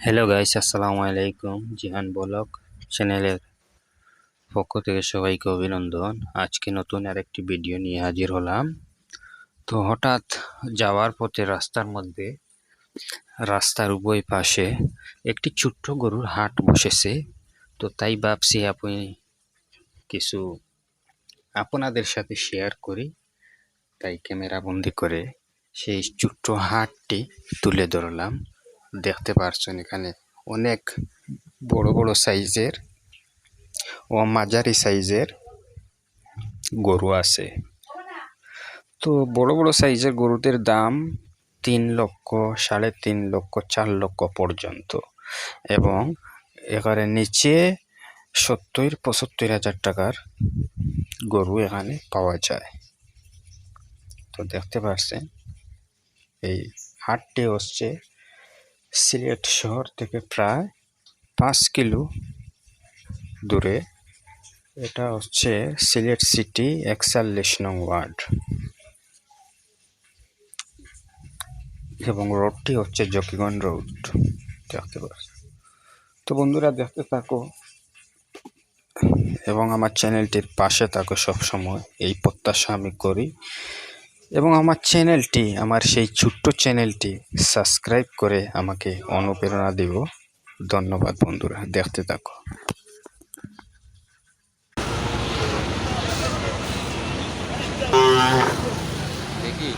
Hello guys আসসালামু আলাইকুম জিহান বলক চ্যানেলের পক্ষ থেকে সবাইকে অভিনন্দন। আজকে নতুন আরেকটি ভিডিও নিয়ে হাজির হলাম। তো হঠাৎ যাওয়ার পথে রাস্তার মধ্যে, রাস্তার উভয় পাশে একটি ছোট্ট গরুর হাট বসেছে। তো তাই ভাবছি আপনি কিছু আপনাদের সাথে শেয়ার করি। তাই ক্যামেরা বন্দি করে সেই ছোট্ট হাটটি তুলে ধরলাম। দেখতে পারছেন এখানে। অনেক বড় বড় সাইজের ও মাঝারি সাইজের গরু আছে। তো বড় বড় সাইজের গরুদের দাম তিন লক্ষ, সাড়ে তিন লক্ষ, চার লক্ষ পর্যন্ত এবং এখানে নিচে সত্তর, পঁচাত্তর হাজার টাকার গরু এখানে পাওয়া যায়। তো দেখতে পাচ্ছেন এই হাটটি হচ্ছে সিলেট শহর থেকে প্রায় পাঁচ কিলো দূরে। এটা হচ্ছে সিলেট সিটি একচল্লিশ নং ওয়ার্ড। এবং রোডটি হচ্ছে জকিগঞ্জ রোড। দেখতে তো বন্ধুরা দেখতে থাকো এবং আমার চ্যানেলটির পাশে থাকো সবসময়। এই প্রত্যাশা আমি করি এবং আমার চ্যানেলটি, আমার সেই ছোট্ট চ্যানেলটি সাবস্ক্রাইব করে আমাকে অনুপ্রেরণা দেব ধন্যবাদ বন্ধুরা, দেখতে থাকো। দেখি।